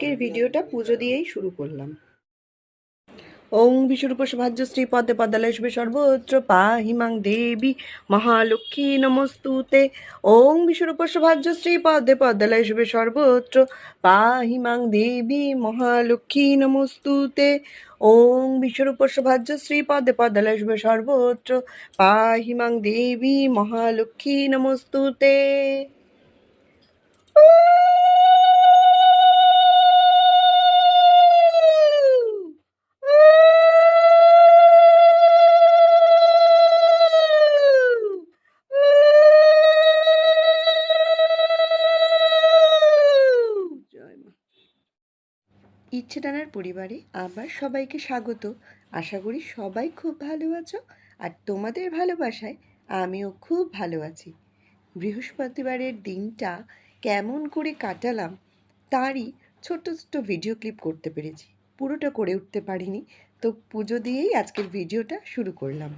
আজকের ভিডিওটা পুজো দিয়েই শুরু করলাম। ওং বিশ্বরূপসভাজ্য শ্রী পদে পদ্মালয় শুভে সর্বত্র পাহিমাং দেবী মহালক্ষ্মী নমস্তুতে। ওং বিশ্বরূপসভাজ্য শ্রী পদে পদ্মালয় শুভে সর্বত্র পাহিমাং দেবী মহালক্ষ্মী নমস্তুতে। ওং বিশ্বরূপসভাজ্য শ্রী পদে পদ্মালয় শুভে সর্বত্র পাহিমাং দেবী মহালক্ষ্মী নমস্তুতে। ইচ্ছে টানার পরিবারে আবার সবাইকে স্বাগত। আশা করি সবাই খুব ভালো আছো আর তোমাদের ভালোবাসায় আমিও খুব ভালো আছি। বৃহস্পতিবারের দিনটা কেমন করে কাটালাম তারই ছোট্ট ছোট্ট ভিডিও ক্লিপ করতে পেরেছি। পুরোটা করে উঠতে পারিনি, তো পুজো দিয়েই আজকের ভিডিওটা শুরু করলাম।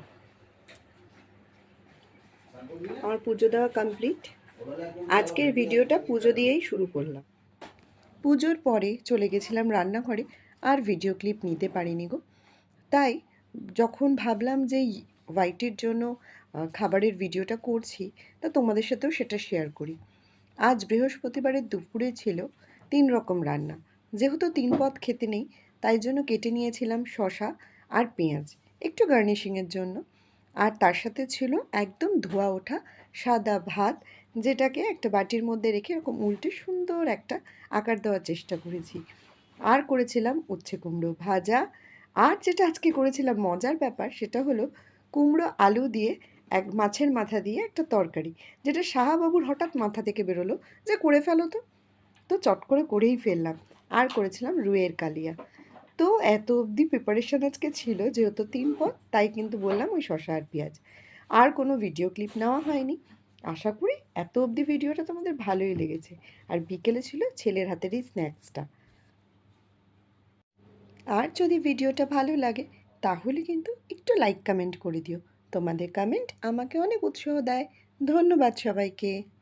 আমার পুজো দেওয়া কমপ্লিট আজকের ভিডিওটা পুজো দিয়েই শুরু করলাম। পুজোর পরে চলে গেছিলাম রান্নাঘরে আর ভিডিও ক্লিপ নিতে পারিনি গো। তাই যখন ভাবলাম যে হোয়াইটের জন্য খাবারের ভিডিওটা করছি, তা তোমাদের সাথেও সেটা শেয়ার করি। আজ বৃহস্পতিবারের দুপুরে ছিল তিন রকম রান্না। যেহেতু তিন পদ খেতে নেই, তাই জন্য কেটে নিয়েছিলাম শশা আর পেঁয়াজ, একটু গার্নিশিংয়ের জন্য। আর তার সাথে ছিল একদম ধোয়া ওঠা সাদা ভাত যেটাকে একটা বাটির মধ্যে রেখে এরকম উল্টে সুন্দর একটা আকার দেওয়ার চেষ্টা করেছি। আর করেছিলাম উচ্ছে কুমড়ো ভাজা। আর যেটা আজকে করেছিলাম মজার ব্যাপার সেটা হলো কুমড়ো আলু দিয়ে এক মাছের মাথা দিয়ে একটা তরকারি, যেটা সাহাবাবুর হঠাৎ মাথা থেকে বেরোলো যে করে ফেলো তো। তো চট করে করেই ফেললাম। আর করেছিলাম রুইয়ের কালিয়া। তো এত অবধি প্রিপারেশন আজকে ছিল যেহেতু তিন পদ, তাই কিন্তু বললাম ওই শশা আর পেঁয়াজ। আর কোনো ভিডিও ক্লিপ নেওয়া হয়নি। আশা করি এত অবধি ভিডিওটা তোমাদের ভালোই লেগেছে। আর বিকেলে ছিল ছেলের হাতেরই স্ন্যাক্সটা। আর যদি ভিডিওটা ভালো লাগে, তাহলে কিন্তু একটু লাইক কমেন্ট করে দিও। তোমাদের কমেন্ট আমাকে অনেক উৎসাহ দেয়। ধন্যবাদ সবাইকে।